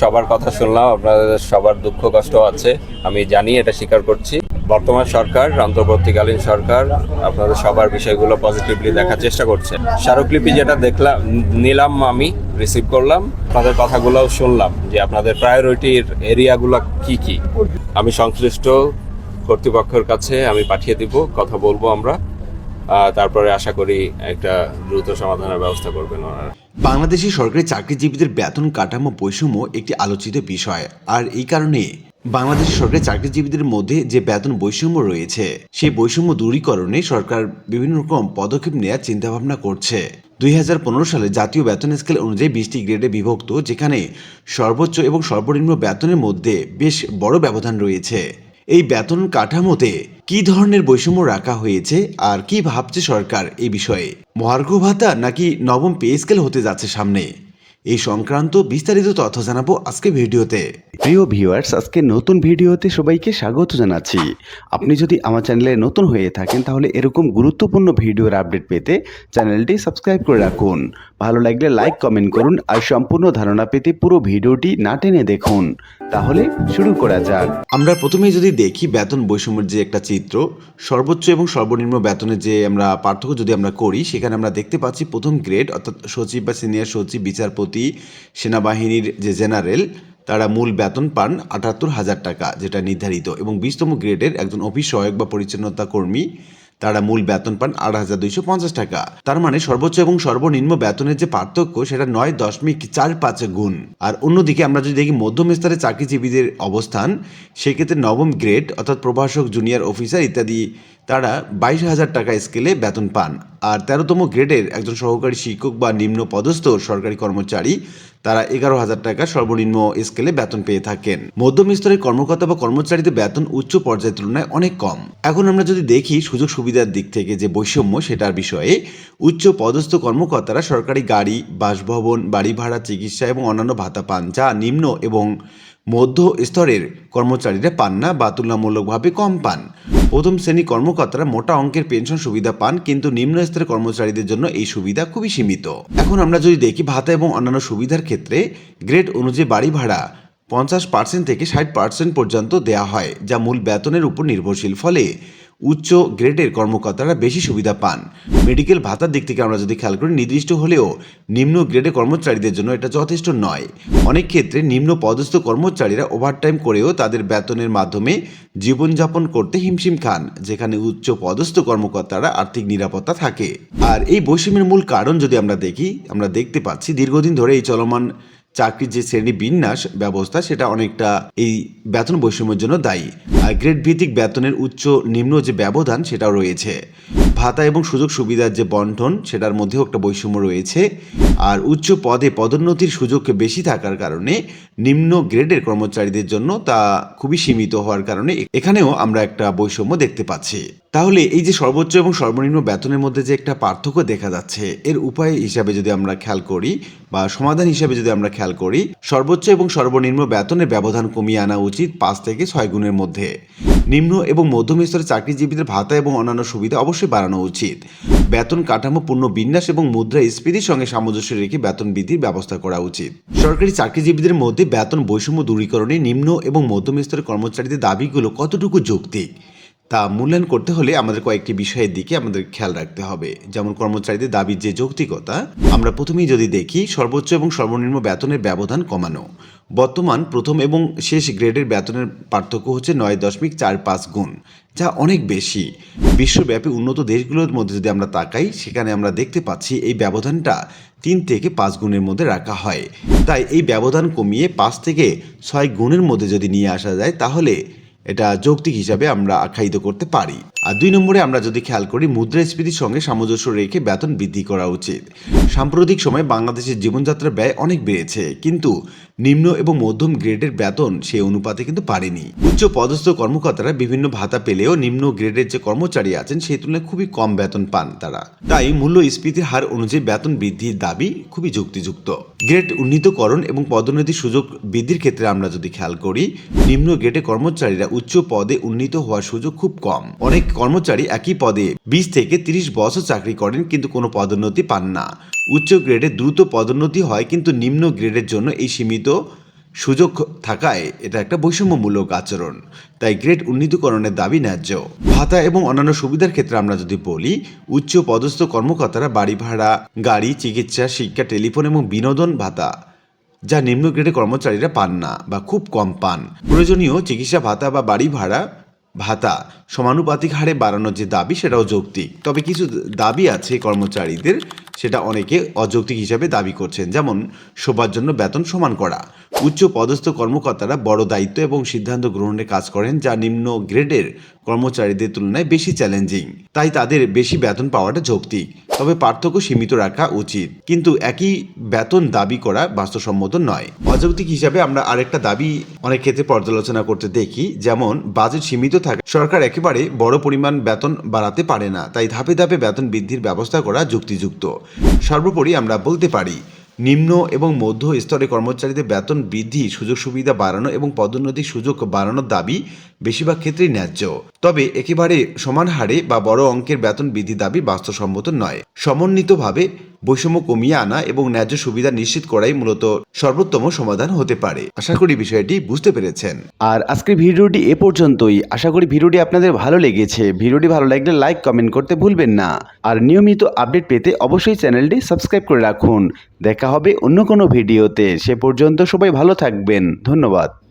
সবার কথা শুনলাম, আপনাদের সবার দুঃখ, কষ্ট আছে, আমি জানি, এটা স্বীকার করছি। বর্তমান সরকার, অন্তর্বর্তীকালীন সরকার, আপনাদের সবার বিষয়গুলো পজিটিভলি দেখার চেষ্টা করছে। স্মারকলিপি যেটা দেখলাম, নিলাম আমি রিসিভ করলাম, আপনাদের কথাগুলোও শুনলাম, যে আপনাদের প্রায়োরিটির এরিয়াগুলো কি কি। আমি সংশ্লিষ্ট কর্তৃপক্ষের কাছে আমি পাঠিয়ে দিব, কথা বলব আমরা। তারপরে আশা করি একটা দ্রুত সমাধানের ব্যবস্থা করবেন ওনারা। বাংলাদেশি সরকারি চাকরিজীবীদের বেতন কাঠামো বৈষম্য একটি আলোচিত বিষয়। আর এই কারণে বাংলাদেশি সরকারি চাকরিজীবীদের মধ্যে যে বেতন বৈষম্য রয়েছে, সেই বৈষম্য দূরীকরণে সরকার বিভিন্ন রকম পদক্ষেপ নেওয়ার চিন্তাভাবনা করছে। দুই হাজার পনেরো সালে জাতীয় বেতন স্কেল অনুযায়ী বিশটি গ্রেডে বিভক্ত, যেখানে সর্বোচ্চ এবং সর্বনিম্ন বেতনের মধ্যে বেশ বড় ব্যবধান রয়েছে। এই বেতন কাঠামোতে কি ধরনের বৈষম্য রাখা হয়েছে আর কি ভাবছে সরকার এ বিষয়ে? মহার্ঘ ভাতা নাকি নবম পে স্কেল হতে যাচ্ছে সামনে? এই সংক্রান্ত বিস্তারিত তথ্য জানাব আজকে ভিডিওতে। প্রিয় ভিউয়ার্স আজকে নতুন ভিডিওতে সবাইকে স্বাগত জানাচ্ছি। আপনি যদি আমার চ্যানেলে নতুন হয়ে থাকেন তাহলে এরকম গুরুত্বপূর্ণ ভিডিওর আপডেট পেতে চ্যানেলটি সাবস্ক্রাইব করে রাখুন। ভালো লাগলে লাইক কমেন্ট করুন আর সম্পূর্ণ ধারণা পেতে পুরো ভিডিওটি না টেনে দেখুন। তাহলে শুরু করা যাক। আমরা প্রথমেই যদি দেখি বেতন বৈষম্যের যে একটা চিত্র সর্বোচ্চ এবং সর্বনিম্ন বেতনের যে আমরা পার্থক্য যদি আমরা করি সেখানে আমরা দেখতে পাচ্ছি প্রথম গ্রেড অর্থাৎ সচিব বা সিনিয়র সচিব বিচারপতি সেনাবাহিনীর যে জেনারেল, তারা মূল বেতন পান আটাত্তর হাজার টাকা, যেটা নির্ধারিত। এবং বিশতম গ্রেডের একজন অফিস সহায়ক বা পরিচ্ছন্নতা কর্মী, তারা মূল বেতন পান আট হাজার দুইশো পঞ্চাশ টাকা। তার মানে সর্বোচ্চ এবং সর্বনিম্ন বেতনের যে পার্থক্য, সেটা নয় দশমিক চার পাঁচ গুণ। আর অন্যদিকে আমরা যদি দেখি মধ্যম স্তরে চাকরিজীবীদের অবস্থান, সেক্ষেত্রে নবম গ্রেড, অর্থাৎ প্রভাষক, জুনিয়র অফিসার ইত্যাদি তারা বাইশ হাজার টাকা স্কেলে বেতন পান। আর তেরোতম গ্রেডের একজন সহকারী শিক্ষক বা নিম্ন পদস্থ সরকারি কর্মচারী, তারা এগারো হাজার টাকা সর্বনিম্ন স্কেলে বেতন পেয়ে থাকেন। মধ্যম স্তরের কর্মকর্তা বা কর্মচারীদের বেতন উচ্চ পর্যায়ের তুলনায় অনেক কম। এখন আমরা যদি দেখি সুযোগ সুবিধার দিক থেকে যে বৈষম্য সেটার বিষয়ে, উচ্চ পদস্থ কর্মকর্তারা সরকারি গাড়ি, বাসভবন, বাড়ি ভাড়া, চিকিৎসা এবং অন্যান্য ভাতা পান, যা নিম্ন এবং মধ্য স্তরের কর্মচারীরা পান না, বা তুলনামূলকভাবে কম পান। প্রথম শ্রেণি কর্মকর্তারা মোটা অঙ্কের পেনশন সুবিধা পান, কিন্তু নিম্ন স্তরের কর্মচারীদের জন্য এই সুবিধা খুবই সীমিত। এখন আমরা যদি দেখি ভাতা এবং অন্যান্য সুবিধার ক্ষেত্রে, গ্রেড অনুযায়ী বাড়ি ভাড়া পঞ্চাশ পার্সেন্ট থেকে ষাট পার্সেন্ট পর্যন্ত দেয়া হয়, যা মূল বেতনের উপর নির্ভরশীল। ফলে উচ্চ গ্রেডের কর্মকর্তারা বেশি সুবিধা পান। মেডিকেল ভাতার দিক থেকে আমরা যদি খেয়াল করি, নির্দিষ্ট হলেও নিম্ন গ্রেডের কর্মচারীদের জন্য এটা যথেষ্ট নয়। অনেক ক্ষেত্রে নিম্ন পদস্থ কর্মচারীরা ওভারটাইম করেও তাদের বেতনের মাধ্যমে জীবনযাপন করতে হিমশিম খান, যেখানে উচ্চ পদস্থ কর্মকর্তারা আর্থিক নিরাপত্তা থাকে। আর এই বৈষম্যের মূল কারণ যদি আমরা দেখি, আমরা দেখতে পাচ্ছি দীর্ঘদিন ধরে এই চলমান চাকরির যে শ্রেণি বিন্যাস ব্যবস্থা, সেটা অনেকটা এই বেতন বৈষম্যের জন্য দায়ী। আর গ্রেড ভিত্তিক বেতনের উচ্চ নিম্ন যে ব্যবধান, সেটাও রয়েছে। ভাতা এবং সুযোগ সুবিধার যে বন্টন, সেটার মধ্যেও একটা বৈষম্য রয়েছে। আর উচ্চ পদে পদোন্নতির সুযোগ বেশি থাকার কারণে, নিম্ন গ্রেডের কর্মচারীদের জন্য তা খুবই সীমিত হওয়ার কারণে, এখানেও আমরা একটা বৈষম্য দেখতে পাচ্ছি। তাহলে এই যে সর্বোচ্চ এবং সর্বনিম্ন বেতনের মধ্যে যে একটা পার্থক্য দেখা যাচ্ছে, এর উপায় হিসাবে যদি আমরা খেয়াল করি বা সমাধান হিসাবে যদি আমরা খেয়াল করি, সর্বোচ্চ এবং সর্বনিম্ন বেতনের ব্যবধান কমিয়ে আনা উচিত পাঁচ থেকে ছয় গুণের মধ্যে। নিম্ন এবং মধ্যম স্তরের চাকরিজীবীদের ভাতা এবং অন্যান্য সুবিধা অবশ্যই বাড়ানো উচিত। বেতন কাঠামো পূর্ণ বিন্যাস এবং মুদ্রা স্ফীতির সঙ্গে সামঞ্জস্য রেখে বেতন বৃদ্ধির ব্যবস্থা করা উচিত। সরকারি চাকরিজীবীদের মধ্যে বেতন বৈষম্য দূরীকরণে নিম্ন এবং মধ্যম স্তরের কর্মচারীদের দাবিগুলো কতটুকু যৌক্তিক? তা মূল্যায়ন করতে হলে আমাদের কয়েকটি বিষয়ের দিকে আমাদের খেয়াল রাখতে হবে। যেমন কর্মচারীদের দাবির যে যৌক্তিকতা, আমরা প্রথমেই যদি দেখি, সর্বোচ্চ এবং সর্বনিম্ন বেতনের ব্যবধান কমানো। বর্তমান প্রথম এবং শেষ গ্রেডের বেতনের পার্থক্য হচ্ছে নয় দশমিক চার পাঁচ গুণ, যা অনেক বেশি। বিশ্বব্যাপী উন্নত দেশগুলোর মধ্যে যদি আমরা তাকাই, সেখানে আমরা দেখতে পাচ্ছি এই ব্যবধানটা তিন থেকে পাঁচ গুণের মধ্যে রাখা হয়। তাই এই ব্যবধান কমিয়ে পাঁচ থেকে ছয় গুণের মধ্যে যদি নিয়ে আসা যায়, তাহলে এটা যৌক্তিক হিসাবে আমরা আখ্যায়িত করতে পারি। আর দুই নম্বরে আমরা যদি খেয়াল করি, মুদ্রাস্ফীতির সঙ্গে সামঞ্জস্য রেখে বেতন বৃদ্ধি করা উচিত। সাম্প্রতিক সময়ে বাংলাদেশের জীবনযাত্রার ব্যয় অনেক বেড়েছে, কিন্তু নিম্ন এবং মধ্যম গ্রেডের বেতন সেই অনুপাতে কিন্তু পারেনি। উচ্চ পদস্থ কর্মকর্তারা বিভিন্ন ভাতা পেলেও নিম্ন গ্রেডের যে কর্মচারী আছেন, সেই তুলনায় খুবই কম বেতন পান তারা। তাই মূল্যস্ফীতির হার অনুযায়ী বেতন বৃদ্ধির দাবি খুবই যুক্তিযুক্ত। গ্রেড উন্নীতকরণ এবং পদোন্নতির সুযোগ বৃদ্ধির ক্ষেত্রে আমরা যদি খেয়াল করি, নিম্ন গ্রেডে কর্মচারীরা উচ্চ পদে উন্নীত হওয়ার সুযোগ খুব কম। অনেক কর্মচারী একই পদে বিশ থেকে তিরিশ বছর চাকরি করেন কিন্তু কোনো পদোন্নতি পান না। উচ্চ গ্রেডে দ্রুত পদোন্নতি হয় কিন্তু নিম্ন গ্রেডের জন্য এই সীমিত সুযোগ থাকায় এটা একটা বৈষম্যমূলক আচরণ। তাই গ্রেড উন্নীতকরণের দাবি ন্যায্য। ভাতা এবং অন্যান্য সুবিধার ক্ষেত্রে আমরা যদি বলি, উচ্চ পদস্থ কর্মকর্তারা বাড়ি ভাড়া, গাড়ি, চিকিৎসা, শিক্ষা, টেলিফোন এবং বিনোদন ভাতা যা নিম্ন গ্রেডের কর্মচারীরা পান না বা খুব কম পান। প্রয়োজনীয় চিকিৎসা ভাতা বা বাড়ি ভাড়া, ভাতা সমানুপাতিক হারে বাড়ানোর যে দাবি, সেটাও যৌক্তিক। তবে কিছু দাবি আছে কর্মচারীদের, সেটা অনেকে অযৌক্তিক হিসাবে দাবি করছেন। যেমন, শোবার জন্য বেতন সমান করা উচ্চ পদস্থ কর্মকর্তারা বড় দায়িত্ব এবং সিদ্ধান্ত গ্রহণে কাজ করেন, যা নিম্ন গ্রেডের কর্মচারীদের তুলনায় বেশি চ্যালেঞ্জিং। তাই তাদের বেশি বেতন পাওয়াটা যৌক্তিক, তবে পার্থক্য সীমিত রাখা উচিত। কিন্তু একই বেতন দাবি করা বাস্তবসম্মত নয়। অযৌক্তিক হিসাবে আমরা আরেকটা দাবি অনেক ক্ষেত্রে পর্যালোচনা করতে দেখি, যেমন বাজেট সীমিত থাকে। সরকার একেবারে বড় পরিমাণ বেতন বাড়াতে পারে না, তাই ধাপে ধাপে বেতন বৃদ্ধির ব্যবস্থা করা যুক্তিযুক্ত। সর্বোপরি আমরা বলতে পারি নিম্ন এবং মধ্য স্তরে কর্মচারীদের বেতন বৃদ্ধি, সুযোগ সুবিধা বাড়ানো এবং পদোন্নতির সুযোগ বাড়ানোর দাবি বেশিরভাগ ক্ষেত্রেই ন্যায্য। তবে একেবারে সমান হারে বা বড় অঙ্কের বেতন বৃদ্ধি দাবি বাস্তবসম্মত নয়। সমন্বিতভাবে বৈষম্য কমিয়ে আনা এবং ন্যায্য সুবিধা নিশ্চিত করাই মূলত সর্বোত্তম সমাধান হতে পারে। আশা করি বিষয়টি বুঝতে পেরেছেন। আর আজকের ভিডিওটি এ পর্যন্তই। আশা করি ভিডিওটি আপনাদের ভালো লেগেছে। ভিডিওটি ভালো লাগলে লাইক, কমেন্ট করতে ভুলবেন না। আর নিয়মিত আপডেট পেতে অবশ্যই চ্যানেলটি সাবস্ক্রাইব করে রাখুন। দেখা হবে অন্য কোনো ভিডিওতে। সে পর্যন্ত সবাই ভালো থাকবেন। ধন্যবাদ।